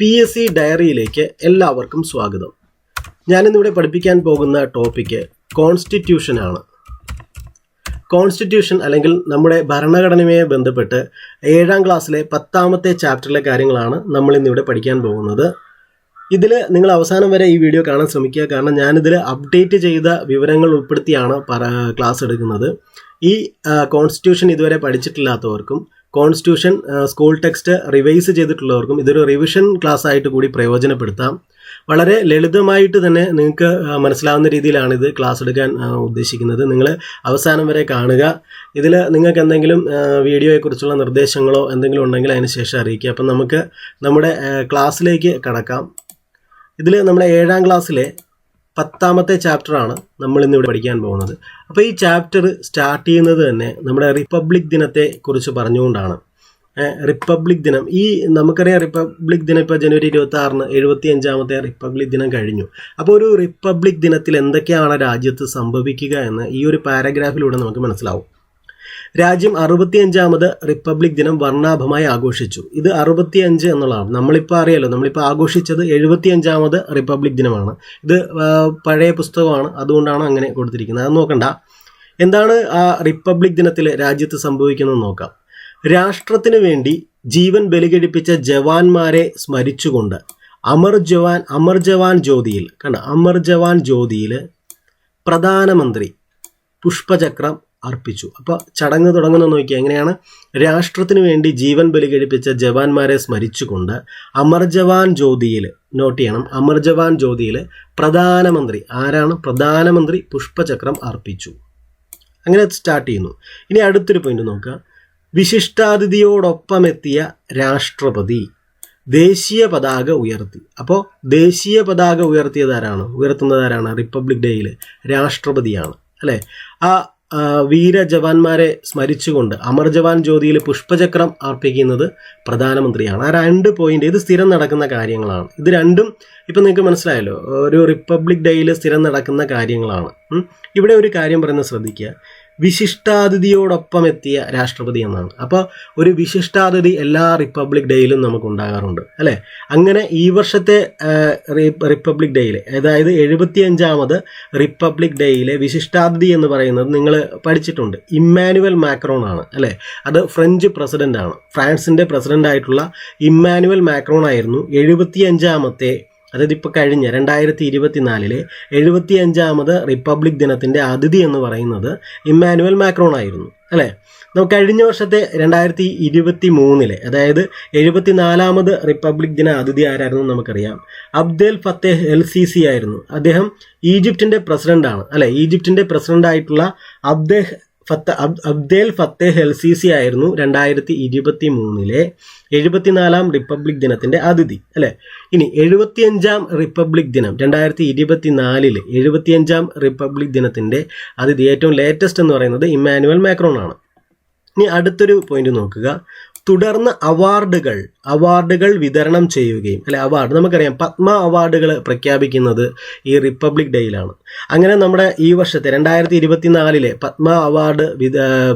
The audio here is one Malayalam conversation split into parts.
പി എസ് സി ഡയറിയിലേക്ക് എല്ലാവർക്കും സ്വാഗതം. ഞാനിന്നിവിടെ പഠിപ്പിക്കാൻ പോകുന്ന ടോപ്പിക്ക് കോൺസ്റ്റിറ്റ്യൂഷനാണ് കോൺസ്റ്റിറ്റ്യൂഷൻ അല്ലെങ്കിൽ നമ്മുടെ ഭരണഘടനയുമായി ബന്ധപ്പെട്ട് ഏഴാം ക്ലാസ്സിലെ പത്താമത്തെ ചാപ്റ്ററിലെ കാര്യങ്ങളാണ് നമ്മൾ ഇന്നിവിടെ പഠിക്കാൻ പോകുന്നത്. ഇതിൽ നിങ്ങൾ അവസാനം വരെ ഈ വീഡിയോ കാണാൻ ശ്രമിക്കുക. കാരണം ഞാനിതിൽ അപ്ഡേറ്റ് ചെയ്ത വിവരങ്ങൾ ഉൾപ്പെടുത്തിയാണ് ക്ലാസ് എടുക്കുന്നത്. ഈ കോൺസ്റ്റിറ്റ്യൂഷൻ ഇതുവരെ പഠിച്ചിട്ടില്ലാത്തവർക്കും കോൺസ്റ്റിറ്റ്യൂഷൻ സ്കൂൾ ടെക്സ്റ്റ് റിവൈസ് ചെയ്തിട്ടുള്ളവർക്കും ഇതൊരു റിവിഷൻ ക്ലാസ് ആയിട്ട് കൂടി പ്രയോജനപ്പെടുത്താം. വളരെ ലളിതമായിട്ട് തന്നെ നിങ്ങൾക്ക് മനസ്സിലാവുന്ന രീതിയിലാണ് ഇത് ക്ലാസ് എടുക്കാൻ ഉദ്ദേശിക്കുന്നത്. നിങ്ങൾ അവസാനം വരെ കാണുക. ഇതിൽ നിങ്ങൾക്ക് എന്തെങ്കിലും വീഡിയോയെക്കുറിച്ചുള്ള നിർദ്ദേശങ്ങളോ എന്തെങ്കിലും ഉണ്ടെങ്കിൽ അതിന് ശേഷം അറിയിക്കുക. അപ്പം നമുക്ക് നമ്മുടെ ക്ലാസ്സിലേക്ക് കടക്കാം. ഇതിൽ നമ്മുടെ ഏഴാം ക്ലാസ്സിലെ പത്താമത്തെ ചാപ്റ്ററാണ് നമ്മൾ ഇന്ന് ഇവിടെ പഠിക്കാൻ പോകുന്നത്. അപ്പോൾ ഈ ചാപ്റ്റർ സ്റ്റാർട്ട് ചെയ്യുന്നത് തന്നെ നമ്മുടെ റിപ്പബ്ലിക് ദിനത്തെ കുറിച്ച് പറഞ്ഞുകൊണ്ടാണ്. റിപ്പബ്ലിക് ദിനം. ഈ നമുക്കറിയാം റിപ്പബ്ലിക് ദിനം ഇപ്പോൾ ജനുവരി ഇരുപത്തി ആറിന് എഴുപത്തി അഞ്ചാമത്തെ റിപ്പബ്ലിക് ദിനം കഴിഞ്ഞു. അപ്പോൾ ഒരു റിപ്പബ്ലിക് ദിനത്തിൽ എന്തൊക്കെയാണ് രാജ്യത്ത് സംഭവിക്കുക എന്ന് ഈ ഒരു പാരഗ്രാഫിലൂടെ നമുക്ക് മനസ്സിലാവും. രാജ്യം അറുപത്തിയഞ്ചാമത് റിപ്പബ്ലിക് ദിനം വർണാഭമായി ആഘോഷിച്ചു. ഇത് അറുപത്തിയഞ്ച് എന്നുള്ളതാണ്. നമ്മളിപ്പോൾ അറിയാലോ നമ്മളിപ്പോൾ ആഘോഷിച്ചത് എഴുപത്തിയഞ്ചാമത് റിപ്പബ്ലിക് ദിനമാണ്. ഇത് പഴയ പുസ്തകമാണ്. അതുകൊണ്ടാണ് അങ്ങനെ കൊടുത്തിരിക്കുന്നത്. അത് നോക്കണ്ട. എന്താണ് ആ റിപ്പബ്ലിക് ദിനത്തിൽ രാജ്യത്ത് സംഭവിക്കുന്നത് നോക്കാം. രാഷ്ട്രത്തിന് വേണ്ടി ജീവൻ ബലികഴിപ്പിച്ച ജവാന്മാരെ സ്മരിച്ചുകൊണ്ട് അമർ ജവാൻ അമർ ജവാൻ ജ്യോതിയിൽ കണ്ട അമർ ജവാൻ ജ്യോതിയിൽ പ്രധാനമന്ത്രി പുഷ്പചക്രം അർപ്പിച്ചു. അപ്പോൾ ചടങ്ങ് തുടങ്ങുന്ന നോക്കിയാൽ എങ്ങനെയാണ്? രാഷ്ട്രത്തിന് വേണ്ടി ജീവൻ ബലി കഴിപ്പിച്ച ജവാന്മാരെ സ്മരിച്ചുകൊണ്ട് അമർ ജവാൻ ജ്യോതിയിൽ നോട്ട് ചെയ്യണം. അമർ ജവാൻ ജ്യോതിയിൽ പ്രധാനമന്ത്രി ആരാണ്? പ്രധാനമന്ത്രി പുഷ്പചക്രം അർപ്പിച്ചു. അങ്ങനെ സ്റ്റാർട്ട് ചെയ്യുന്നു. ഇനി അടുത്തൊരു പോയിന്റ് നോക്കുക. വിശിഷ്ടാതിഥിയോടൊപ്പം എത്തിയ രാഷ്ട്രപതി ദേശീയ പതാക ഉയർത്തി. അപ്പോൾ ദേശീയ പതാക ഉയർത്തിയത് ആരാണ്? റിപ്പബ്ലിക് ഡേയിൽ രാഷ്ട്രപതിയാണ്. അല്ലേ? ആ, വീര ജവാന്മാരെ സ്മരിച്ചുകൊണ്ട് അമർ ജവാൻ ജ്യോതിയിൽ പുഷ്പചക്രം അർപ്പിക്കുന്നത് പ്രധാനമന്ത്രിയാണ്. ആ രണ്ട് പോയിന്റ് ഇത് സ്ഥിരം നടക്കുന്ന കാര്യങ്ങളാണ്. ഇത് രണ്ടും ഇപ്പം നിങ്ങൾക്ക് മനസ്സിലായല്ലോ ഒരു റിപ്പബ്ലിക് ഡേയിൽ സ്ഥിരം നടക്കുന്ന കാര്യങ്ങളാണ്. ഇവിടെ ഒരു കാര്യം പറയുന്നത് ശ്രദ്ധിക്കുക. വിശിഷ്ടാതിഥിയോടൊപ്പം എത്തിയ രാഷ്ട്രപതി എന്നാണ്. അപ്പോൾ ഒരു വിശിഷ്ടാതിഥി എല്ലാ റിപ്പബ്ലിക് ഡേയിലും നമുക്ക് ഉണ്ടാകാറുണ്ട് അല്ലേ? അങ്ങനെ ഈ വർഷത്തെ റിപ്പബ്ലിക് ഡേയിൽ അതായത് എഴുപത്തിയഞ്ചാമത് റിപ്പബ്ലിക് ഡേയിലെ വിശിഷ്ടാതിഥി എന്ന് പറയുന്നത് നിങ്ങൾ പഠിച്ചിട്ടുണ്ട് ഇമ്മാനുവൽ മാക്രോൺ ആണ് അല്ലേ? അത് ഫ്രഞ്ച് പ്രസിഡന്റ് ആണ് ഫ്രാൻസിന്റെ പ്രസിഡന്റ് ആയിട്ടുള്ള ഇമ്മാനുവൽ മാക്രോൺ ആയിരുന്നു എഴുപത്തിയഞ്ചാമത്തെ അതായത് ഇപ്പോൾ കഴിഞ്ഞ രണ്ടായിരത്തി ഇരുപത്തിനാലിലെ എഴുപത്തി അഞ്ചാമത് റിപ്പബ്ലിക് ദിനത്തിന്റെ അതിഥി എന്ന് പറയുന്നത് ഇമ്മാനുവൽ മാക്രോൺ ആയിരുന്നു അല്ലേ? നമുക്ക് കഴിഞ്ഞ വർഷത്തെ രണ്ടായിരത്തി ഇരുപത്തി മൂന്നിലെ അതായത് എഴുപത്തിനാലാമത് റിപ്പബ്ലിക് ദിന അതിഥി ആരായിരുന്നു നമുക്കറിയാം. Abdel Fattah El Sisi ആയിരുന്നു. അദ്ദേഹം ഈജിപ്തിന്റെ പ്രസിഡന്റാണ് അല്ലെ? ഈജിപ്തിന്റെ പ്രസിഡന്റായിട്ടുള്ള അബ്ദേഹ് ഫത്ത അബ് Abdel Fattah El Sisi ആയിരുന്നു രണ്ടായിരത്തി ഇരുപത്തി മൂന്നിലെ എഴുപത്തിനാലാം റിപ്പബ്ലിക് ദിനത്തിന്റെ അതിഥി അല്ലേ? ഇനി എഴുപത്തിയഞ്ചാം റിപ്പബ്ലിക് ദിനം രണ്ടായിരത്തി ഇരുപത്തിനാലിൽ എഴുപത്തിയഞ്ചാം റിപ്പബ്ലിക് ദിനത്തിന്റെ അതിഥി ഏറ്റവും ലേറ്റസ്റ്റ് എന്ന് പറയുന്നത് ഇമ്മാനുവൽ മാക്രോൺ ആണ് ഇനി അടുത്തൊരു പോയിന്റ് നോക്കുക. തുടർന്ന് അവാർഡുകൾ അവാർഡുകൾ വിതരണം ചെയ്യുകയും അല്ലെ അവാർഡ് നമുക്കറിയാം പത്മ അവാർഡുകൾ പ്രഖ്യാപിക്കുന്നത് ഈ റിപ്പബ്ലിക് ഡേയിലാണ് അങ്ങനെ നമ്മുടെ ഈ വർഷത്തെ രണ്ടായിരത്തി ഇരുപത്തിനാലിലെ പത്മ അവാർഡ്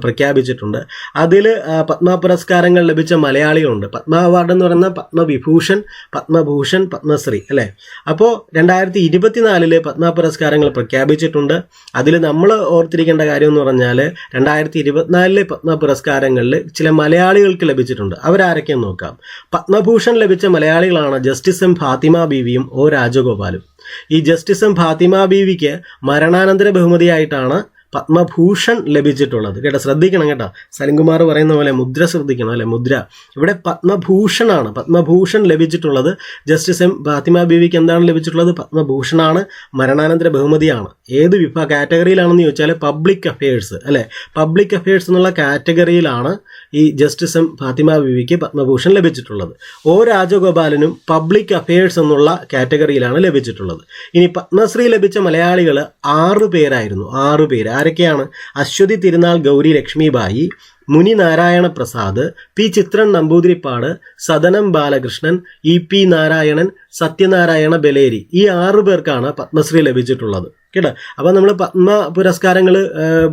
പ്രഖ്യാപിച്ചിട്ടുണ്ട്. അതിൽ പത്മ പുരസ്കാരങ്ങൾ ലഭിച്ച മലയാളികളുണ്ട്. പത്മ അവാർഡ് എന്ന് പറയുന്ന പത്മവിഭൂഷൺ പത്മഭൂഷൺ പത്മശ്രീ അല്ലേ? അപ്പോൾ രണ്ടായിരത്തി ഇരുപത്തിനാലിൽ പത്മ പുരസ്കാരങ്ങൾ പ്രഖ്യാപിച്ചിട്ടുണ്ട്. അതിൽ നമ്മൾ ഓർത്തിരിക്കേണ്ട കാര്യം എന്ന് പറഞ്ഞാൽ രണ്ടായിരത്തി ഇരുപത്തിനാലിലെ പത്മ പുരസ്കാരങ്ങളിൽ ചില മലയാളികൾക്ക് ലഭിച്ചിട്ടുണ്ട്. അവരാരൊക്കെയെന്ന് നോക്കാം. പത്മഭൂഷൺ ലഭിച്ച മലയാളികളാണ് ജസ്റ്റിസ് എം ഫാത്തിമ ബീവിയും ഒ രാജഗോപാലും. ഈ ജസ്റ്റിസ് എം ഫാത്തിമ ബീവിക്ക് മരണാനന്തര ബഹുമതിയായിട്ടാണ് പത്മഭൂഷൺ ലഭിച്ചിട്ടുള്ളത്. കേട്ടോ ശ്രദ്ധിക്കണം കേട്ടോ. സലിംകുമാർ പറയുന്ന പോലെ മുദ്ര ശ്രദ്ധിക്കണം അല്ലെ? മുദ്ര. ഇവിടെ പത്മഭൂഷണാണ്. പത്മഭൂഷൺ ലഭിച്ചിട്ടുള്ളത്. ജസ്റ്റിസ് എം ഫാത്തിമ ബീവിക്ക് എന്താണ് ലഭിച്ചിട്ടുള്ളത്? പത്മഭൂഷണാണ്. മരണാനന്തര ബഹുമതിയാണ്. ഏത് വിഭാഗ കാറ്റഗറിയിലാണെന്ന് ചോദിച്ചാൽ പബ്ലിക് അഫയേഴ്സ് അല്ലെ? പബ്ലിക് അഫയേഴ്സ് എന്നുള്ള കാറ്റഗറിയിലാണ് ഈ ജസ്റ്റിസ് എം ഫാത്തിമ ബീവിക്ക് പത്മഭൂഷൺ ലഭിച്ചിട്ടുള്ളത്. ഓ രാജഗോപാലനും പബ്ലിക് അഫയേഴ്സ് എന്നുള്ള കാറ്റഗറിയിലാണ് ലഭിച്ചിട്ടുള്ളത്. ഇനി പത്മശ്രീ ലഭിച്ച മലയാളികൾ ആറ് പേരായിരുന്നു. ആറ് പേര്. ആരൊക്കെയാണ്? Aswathy Thirunal Gowri Lakshmibayi Muni Narayana Prasad P Chithran Namboothirippad Sadanam Balakrishnan E P Narayanan Sathyanarayana Baleri ഈ ആറു പേർക്കാണ് പത്മശ്രീ ലഭിച്ചിട്ടുള്ളത്. കേട്ടോ? അപ്പോൾ നമ്മൾ പത്മ പുരസ്കാരങ്ങൾ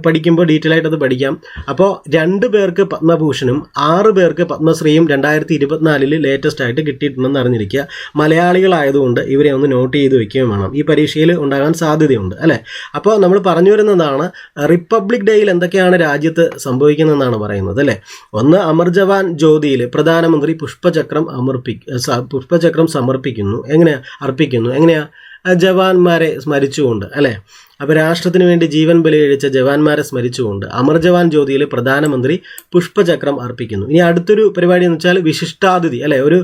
പഠിക്കുമ്പോൾ ഡീറ്റെയിൽ ആയിട്ട് അത് പഠിക്കാം. അപ്പോൾ രണ്ട് പേർക്ക് പത്മഭൂഷണും ആറ് പേർക്ക് പത്മശ്രീയും രണ്ടായിരത്തി ഇരുപത്തിനാലിൽ ലേറ്റസ്റ്റ് ആയിട്ട് കിട്ടിയിട്ടുണ്ടെന്ന് അറിഞ്ഞിരിക്കുക. മലയാളികളായതുകൊണ്ട് ഇവരെ ഒന്ന് നോട്ട് ചെയ്ത് വെക്കുകയും വേണം. ഈ പരീക്ഷയിൽ ഉണ്ടാകാൻ സാധ്യതയുണ്ട് അല്ലേ? അപ്പോൾ നമ്മൾ പറഞ്ഞു വരുന്നതാണ് റിപ്പബ്ലിക് ഡേയിൽ എന്തൊക്കെയാണ് രാജ്യത്ത് സംഭവിക്കുന്നതെന്നാണ്. പറയുന്നത് അല്ലേ? ഒന്ന് അമർ ജവാൻ ജ്യോതിയിൽ പ്രധാനമന്ത്രി പുഷ്പചക്രം അമർപ്പി പുഷ്പചക്രം സമർപ്പിക്കുന്നു. എങ്ങനെയാ? അർപ്പിക്കുന്നു. എങ്ങനെയാ? ജവാന്മാരെ സ്മരിച്ചുകൊണ്ട് അല്ലേ? അപ്പോൾ രാഷ്ട്രത്തിന് വേണ്ടി ജീവൻ ബലിയഴിച്ച ജവാന്മാരെ സ്മരിച്ചുകൊണ്ട് അമർ ജവാൻ ജ്യോതിയിൽ പ്രധാനമന്ത്രി പുഷ്പചക്രം അർപ്പിക്കുന്നു. ഇനി അടുത്തൊരു പരിപാടി എന്ന് വെച്ചാൽ വിശിഷ്ടാതിഥി അല്ലെ? ഒരു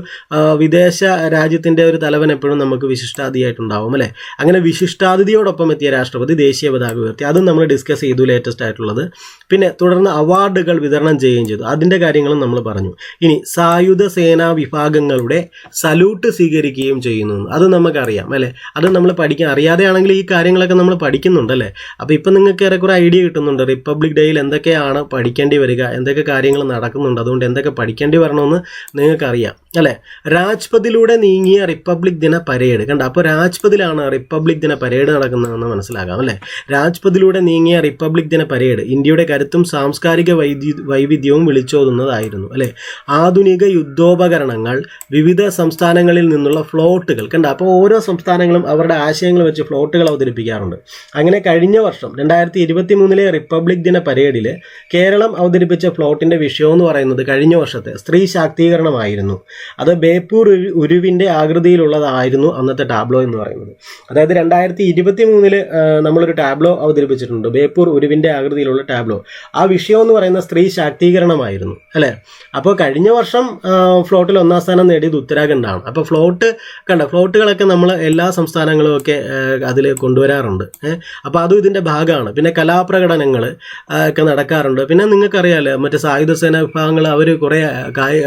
വിദേശ രാജ്യത്തിന്റെ ഒരു തലവൻ എപ്പോഴും നമുക്ക് വിശിഷ്ടാതിഥിയായിട്ടുണ്ടാവും അല്ലെ? അങ്ങനെ വിശിഷ്ടാതിഥിയോടൊപ്പം എത്തിയ രാഷ്ട്രപതി ദേശീയ പതാക ഉയർത്തി. അതും നമ്മൾ ഡിസ്കസ് ചെയ്തു ലേറ്റസ്റ്റ് ആയിട്ടുള്ളത്. പിന്നെ തുടർന്ന് അവാർഡുകൾ വിതരണം ചെയ്യുകയും ചെയ്തു. അതിന്റെ കാര്യങ്ങളും നമ്മൾ പറഞ്ഞു. ഇനി സായുധ സേനാ വിഭാഗങ്ങളുടെ സല്യൂട്ട് സ്വീകരിക്കുകയും ചെയ്യുന്നു അത് നമുക്കറിയാം അല്ലെ? അത് നമ്മൾ പഠിക്കാൻ അറിയാതെയാണെങ്കിൽ ഈ കാര്യങ്ങളൊക്കെ നമ്മൾ പഠിക്കുന്നുണ്ടല്ലേ? അപ്പോൾ ഇപ്പം നിങ്ങൾക്ക് ഏറെക്കുറെ ഐഡിയ കിട്ടുന്നുണ്ട്. റിപ്പബ്ലിക് ഡേയിൽ എന്തൊക്കെയാണ് പഠിക്കേണ്ടി വരിക എന്തൊക്കെ കാര്യങ്ങൾ നടക്കുന്നുണ്ട് അതുകൊണ്ട് എന്തൊക്കെ പഠിക്കേണ്ടി വരണമെന്ന് നിങ്ങൾക്കറിയാം അല്ലേ? രാജ്പഥിലൂടെ നീങ്ങിയ റിപ്പബ്ലിക് ദിന പരേഡ്. കണ്ട? അപ്പോൾ രാജ്പഥിലാണ് റിപ്പബ്ലിക് ദിന പരേഡ് നടക്കുന്നതെന്ന് മനസ്സിലാകാം അല്ലേ? രാജ്പഥിലൂടെ നീങ്ങിയ റിപ്പബ്ലിക് ദിന പരേഡ് ഇന്ത്യയുടെ കരുത്തും സാംസ്കാരിക വൈദ്യു വൈവിധ്യവും വിളിച്ചോതുന്നതായിരുന്നു അല്ലേ? ആധുനിക യുദ്ധോപകരണങ്ങൾ വിവിധ സംസ്ഥാനങ്ങളിൽ നിന്നുള്ള ഫ്ലോട്ടുകൾ. കണ്ട? അപ്പോൾ ഓരോ സംസ്ഥാനങ്ങളും അവരുടെ ആശയങ്ങൾ വെച്ച് ഫ്ലോട്ടുകൾ അവതരിപ്പിക്കാറുണ്ട്. അങ്ങനെ കഴിഞ്ഞ വർഷം രണ്ടായിരത്തി ഇരുപത്തി മൂന്നിലെ റിപ്പബ്ലിക് ദിന പരേഡിൽ കേരളം അവതരിപ്പിച്ച ഫ്ലോട്ടിന്റെ വിഷയം എന്ന് പറയുന്നത് കഴിഞ്ഞ വർഷത്തെ സ്ത്രീ ശാക്തീകരണമായിരുന്നു. അത് ബേപ്പൂർ ഉരു- ഉരുവിന്റെ ആകൃതിയിലുള്ളതായിരുന്നു അന്നത്തെ ടാബ്ലോ എന്ന് പറയുന്നത്. അതായത് രണ്ടായിരത്തി ഇരുപത്തി മൂന്നിൽ നമ്മളൊരു ടാബ്ലോ അവതരിപ്പിച്ചിട്ടുണ്ട് ബേപ്പൂർ ഉരുവിന്റെ ആകൃതിയിലുള്ള ടാബ്ലോ. ആ വിഷയം എന്ന് പറയുന്ന സ്ത്രീ ശാക്തീകരണമായിരുന്നു അല്ലേ? അപ്പോൾ കഴിഞ്ഞ വർഷം ഫ്ലോട്ടിൽ ഒന്നാം സ്ഥാനം നേടിയത് ഉത്തരാഖണ്ഡാണ്. അപ്പോൾ ഫ്ലോട്ട് കണ്ട ഫ്ലോട്ടുകളൊക്കെ നമ്മൾ എല്ലാ സംസ്ഥാനങ്ങളും ഒക്കെ അതിൽ കൊണ്ടുവരാറുണ്ട് ഏഹ് അപ്പോൾ അതും ഇതിന്റെ ഭാഗമാണ്. പിന്നെ കലാപ്രകടനങ്ങൾ ഒക്കെ നടക്കാറുണ്ട്. പിന്നെ നിങ്ങൾക്കറിയാലോ മറ്റേ സായുധ സേന വിഭാഗങ്ങൾ അവർ കുറേ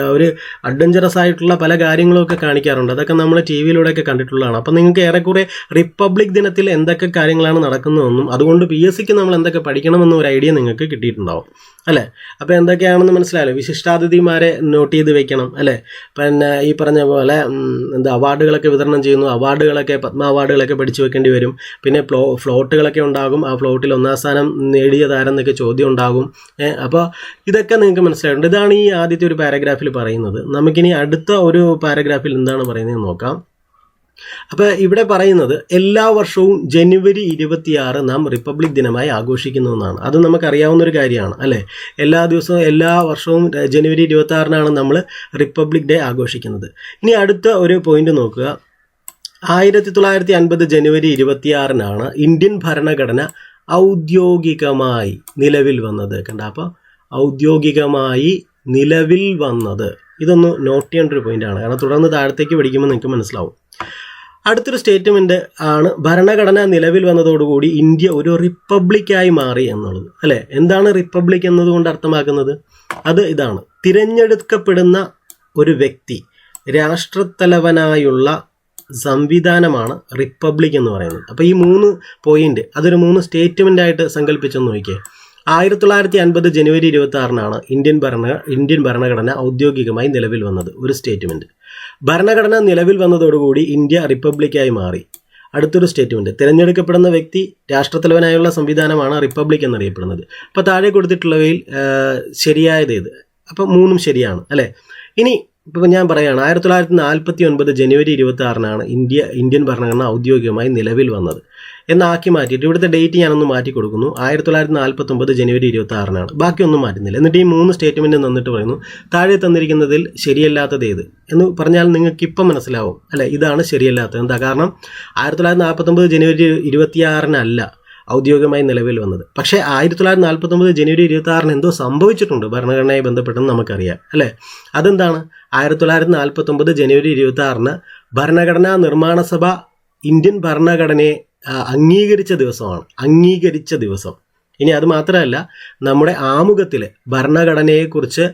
അവർ അഡ്വഞ്ചറസ് ആയിട്ടുള്ള പല കാര്യങ്ങളൊക്കെ കാണിക്കാറുണ്ട്. അതൊക്കെ നമ്മൾ ടി വിയിലൂടെയൊക്കെ കണ്ടിട്ടുള്ളതാണ്. അപ്പം നിങ്ങൾക്ക് ഏറെക്കുറെ റിപ്പബ്ലിക് ദിനത്തിൽ എന്തൊക്കെ കാര്യങ്ങളാണ് നടക്കുന്നതെന്നും അതുകൊണ്ട് പി എസ് സിക്ക് നമ്മൾ എന്തൊക്കെ പഠിക്കണമെന്നും ഒരു ഐഡിയ നിങ്ങൾക്ക് കിട്ടിയിട്ടുണ്ടാവും. അല്ലേ? അപ്പോൾ എന്തൊക്കെയാണെന്ന് മനസ്സിലായല്ലോ? വിശിഷ്ടാതിഥിമാരെ നോട്ട് ചെയ്ത് വെക്കണം അല്ലേ? പിന്നെ ഈ പറഞ്ഞ പോലെ എന്താ അവാർഡുകളൊക്കെ വിതരണം ചെയ്യുന്നു. അവാർഡുകളൊക്കെ പത്മ അവാർഡുകളൊക്കെ പഠിച്ചു വെക്കേണ്ടി വരും. പിന്നെ ഫ്ലോ ഫ്ലോട്ടുകളൊക്കെ ഉണ്ടാകും. ആ ഫ്ലോട്ടിൽ ഒന്നാം സ്ഥാനം നേടിയ താരം എന്നൊക്കെ ചോദ്യം ഉണ്ടാകും. അപ്പോൾ ഇതൊക്കെ നിങ്ങൾക്ക് മനസ്സിലായിട്ടുണ്ട്. ഇതാണ് ഈ ആദ്യത്തെ ഒരു പാരഗ്രാഫിൽ പറയുന്നത്. നമുക്കിനി അടുത്ത ഒരു പാരഗ്രാഫിൽ എന്താണ് പറയുന്നത് നോക്കാം. അപ്പോൾ ഇവിടെ പറയുന്നത് എല്ലാ വർഷവും ജനുവരി ഇരുപത്തിയാറ് നാം റിപ്പബ്ലിക് ദിനമായി ആഘോഷിക്കുന്നു എന്നാണ്. അത് നമുക്കറിയാവുന്ന ഒരു കാര്യമാണ് അല്ലേ? എല്ലാ ദിവസവും എല്ലാ വർഷവും ജനുവരി ഇരുപത്തി നമ്മൾ റിപ്പബ്ലിക് ഡേ ആഘോഷിക്കുന്നത്. ഇനി അടുത്ത ഒരു പോയിന്റ് നോക്കുക. ആയിരത്തി തൊള്ളായിരത്തി അൻപത് ജനുവരി ഇരുപത്തിയാറിനാണ് ഇന്ത്യൻ ഭരണഘടന ഔദ്യോഗികമായി നിലവിൽ വന്നത്. കണ്ട? അപ്പോൾ ഔദ്യോഗികമായി നിലവിൽ വന്നത്. ഇതൊന്ന് നോട്ട് ചെയ്യേണ്ട ഒരു പോയിന്റാണ് കാരണം തുടർന്ന് താഴത്തേക്ക് പഠിക്കുമ്പോൾ നിങ്ങൾക്ക് മനസ്സിലാവും. അടുത്തൊരു സ്റ്റേറ്റ്മെന്റ് ആണ് ഭരണഘടന നിലവിൽ വന്നതോടുകൂടി ഇന്ത്യ ഒരു റിപ്പബ്ലിക്കായി മാറി എന്നുള്ളത്. അല്ലേ? എന്താണ് റിപ്പബ്ലിക് എന്നതുകൊണ്ട് അർത്ഥമാക്കുന്നത്? അത് ഇതാണ്. തിരഞ്ഞെടുക്കപ്പെടുന്ന ഒരു വ്യക്തി രാഷ്ട്രത്തലവനായുള്ള സംവിധാനമാണ് റിപ്പബ്ലിക് എന്ന് പറയുന്നത്. അപ്പോൾ ഈ മൂന്ന് പോയിന്റ് അതൊരു മൂന്ന് സ്റ്റേറ്റ്മെന്റ് ആയിട്ട് സങ്കല്പിച്ചെന്ന് നോക്കിയേ. ആയിരത്തി തൊള്ളായിരത്തി അൻപത് ജനുവരി ഇരുപത്തി ആറിനാണ് ഇന്ത്യൻ ഭരണ ഇന്ത്യൻ ഭരണഘടന ഔദ്യോഗികമായി നിലവിൽ വന്നത് ഒരു സ്റ്റേറ്റ്മെന്റ് ഭരണഘടന നിലവിൽ വന്നതോടുകൂടി ഇന്ത്യ റിപ്പബ്ലിക്കായി മാറി. അടുത്തൊരു സ്റ്റേറ്റ്മെന്റ് തിരഞ്ഞെടുക്കപ്പെടുന്ന വ്യക്തി രാഷ്ട്രത്തലവനായുള്ള സംവിധാനമാണ് റിപ്പബ്ലിക് എന്നറിയപ്പെടുന്നത്. അപ്പോൾ താഴെ കൊടുത്തിട്ടുള്ളവയിൽ ശരിയായത് ഇത് അപ്പോൾ മൂന്നും ശരിയാണ് അല്ലേ? ഇനി ഇപ്പം ഞാൻ പറയുകയാണ് ആയിരത്തി തൊള്ളായിരത്തി നാൽപ്പത്തി ഒൻപത് ജനുവരി ഇരുപത്തി ആറിനാണ് ഇന്ത്യ ഇന്ത്യൻ ഭരണഘടന ഔദ്യോഗികമായി നിലവിൽ വന്നത്. എന്നാക്കി മാറ്റിയിട്ട് ഇവിടുത്തെ ഡേറ്റ് ഞാനൊന്ന് മാറ്റി കൊടുക്കുന്നു. ആയിരത്തി തൊള്ളായിരത്തി നാൽപ്പത്തി ഒമ്പത് ജനുവരി ഇരുപത്തി ആറിനാണ് ബാക്കിയൊന്നും മാറ്റുന്നില്ല. എന്നിട്ട് ഈ മൂന്ന് സ്റ്റേറ്റ്മെന്റ് തന്നിട്ട് പറയുന്നു താഴെ തന്നിരിക്കുന്നതിൽ ശരിയല്ലാത്തത് ഏത്? എന്ന് പറഞ്ഞാൽ നിങ്ങൾക്ക് ഇപ്പം മനസ്സിലാവും. അല്ലെ ഇതാണ് ശരിയല്ലാത്തത്. എന്താ കാരണം ആയിരത്തി തൊള്ളായിരത്തി നാൽപ്പത്തൊമ്പത് ജനുവരി ഇരുപത്തിയാറിനല്ല ഔദ്യോഗികമായി നിലവിൽ വന്നത്. പക്ഷേ ആയിരത്തി തൊള്ളായിരത്തി നാൽപ്പത്തൊമ്പത് ജനുവരി ഇരുപത്തി ആറിന് എന്തോ സംഭവിച്ചിട്ടുണ്ട് ഭരണഘടനയുമായി ബന്ധപ്പെട്ടെന്ന് നമുക്കറിയാം അല്ലേ? അതെന്താണ്? ആയിരത്തി തൊള്ളായിരത്തി നാൽപ്പത്തൊമ്പത് ജനുവരി ഇരുപത്തി ആറിന് ഭരണഘടനാ നിർമ്മാണ സഭ ഇന്ത്യൻ ഭരണഘടനയെ അംഗീകരിച്ച ദിവസമാണ്. അംഗീകരിച്ച ദിവസം. ഇനി അത് മാത്രമല്ല നമ്മുടെ ആമുഖത്തിൽ ഭരണഘടനയെക്കുറിച്ച്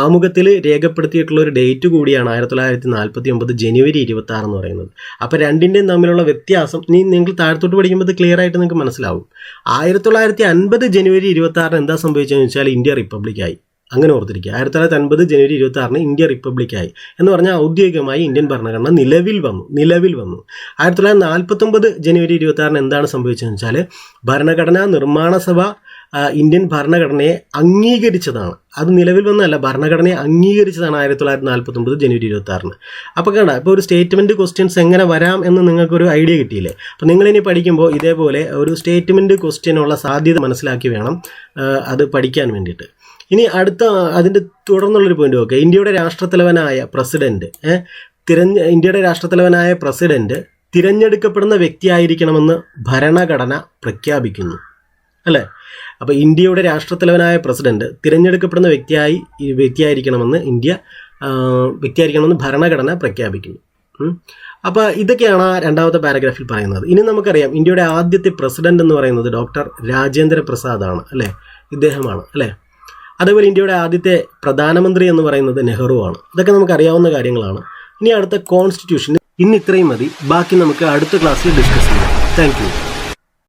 ആമുഖത്തിൽ രേഖപ്പെടുത്തിയിട്ടുള്ള ഒരു ഡേറ്റ് കൂടിയാണ് ആയിരത്തി തൊള്ളായിരത്തി നാൽപ്പത്തി ഒമ്പത് ജനുവരി ഇരുപത്തി ആറ് എന്ന് പറയുന്നത്. അപ്പോൾ രണ്ടിന്റെയും തമ്മിലുള്ള വ്യത്യാസം നീ നിങ്ങൾ താഴത്തോട്ട് പഠിക്കുമ്പോൾ ഇത് ക്ലിയർ ആയിട്ട് നിങ്ങൾക്ക് മനസ്സിലാവും. ആയിരത്തി തൊള്ളായിരത്തി അൻപത് ജനുവരി ഇരുപത്തി ആറിന് എന്താ സംഭവിച്ചതെന്ന് വെച്ചാൽ ഇന്ത്യ റിപ്പബ്ലിക്കായി അങ്ങനെ ഓർത്തിരിക്കുക. ആയിരത്തി തൊള്ളായിരത്തി അൻപത് ജനുവരി ഇരുപത്തി ആറിന് ഇന്ത്യ റിപ്പബ്ലിക്കായി എന്ന് പറഞ്ഞാൽ ഔദ്യോഗികമായി ഇന്ത്യൻ ഭരണഘടന നിലവിൽ വന്നു നിലവിൽ വന്നു. ആയിരത്തി തൊള്ളായിരത്തി നാൽപ്പത്തൊമ്പത് ജനുവരി ഇരുപത്തി ആറിന് എന്താണ് സംഭവിച്ചതെന്ന് വെച്ചാൽ ഭരണഘടനാ നിർമ്മാണ സഭ ഇന്ത്യൻ ഭരണഘടനയെ അംഗീകരിച്ചതാണ്. അത് നിലവിൽ വന്നതല്ല ഭരണഘടനയെ അംഗീകരിച്ചതാണ് ആയിരത്തി തൊള്ളായിരത്തി നാൽപ്പത്തൊമ്പത് ജനുവരി ഇരുപത്തി ആറിന് അപ്പോൾ കണ്ട ഇപ്പോൾ ഒരു സ്റ്റേറ്റ്മെന്റ് ക്വസ്റ്റ്യൻസ് എങ്ങനെ വരാം എന്ന് നിങ്ങൾക്കൊരു ഐഡിയ കിട്ടിയില്ലേ? അപ്പോൾ നിങ്ങളിനി പഠിക്കുമ്പോൾ ഇതേപോലെ ഒരു സ്റ്റേറ്റ്മെന്റ് ക്വസ്റ്റ്യനുള്ള സാധ്യത മനസ്സിലാക്കി വേണം അത് പഠിക്കാൻ വേണ്ടിയിട്ട്. ഇനി അടുത്ത അതിന്റെ തുടർന്നുള്ളൊരു പോയിന്റ് നോക്കുക ഇന്ത്യയുടെ രാഷ്ട്രത്തലവനായ പ്രസിഡന്റ് തിരഞ്ഞ ഇന്ത്യയുടെ രാഷ്ട്രത്തലവനായ പ്രസിഡന്റ് തിരഞ്ഞെടുക്കപ്പെടുന്ന വ്യക്തിയായിരിക്കണമെന്ന് ഭരണഘടന പ്രഖ്യാപിക്കുന്നു. അല്ലേ? അപ്പോൾ ഇന്ത്യയുടെ രാഷ്ട്രത്തലവനായ പ്രസിഡന്റ് തിരഞ്ഞെടുക്കപ്പെടുന്ന വ്യക്തിയായി വ്യക്തിയായിരിക്കണമെന്ന് ഇന്ത്യ വ്യക്തിയായിരിക്കണമെന്ന് ഭരണഘടന പ്രഖ്യാപിക്കുന്നു. അപ്പോൾ ഇതൊക്കെയാണ് രണ്ടാമത്തെ പാരഗ്രാഫിൽ പറയുന്നത്. ഇനി നമുക്കറിയാം ഇന്ത്യയുടെ ആദ്യത്തെ പ്രസിഡന്റ് എന്ന് പറയുന്നത് ഡോക്ടർ രാജേന്ദ്ര പ്രസാദാണ് അല്ലേ? ഇദ്ദേഹമാണ് അല്ലേ? അതേപോലെ ഇന്ത്യയുടെ ആദ്യത്തെ പ്രധാനമന്ത്രി എന്ന് പറയുന്നത് നെഹ്റു ആണ്. ഇതൊക്കെ നമുക്ക് അറിയാവുന്ന കാര്യങ്ങളാണ്. ഇനി അടുത്ത കോൺസ്റ്റിറ്റ്യൂഷൻ ഇന്ന് ഇത്രയും മതി. ബാക്കി നമുക്ക് അടുത്ത ക്ലാസ്സിൽ ഡിസ്കസ് ചെയ്യാം. താങ്ക്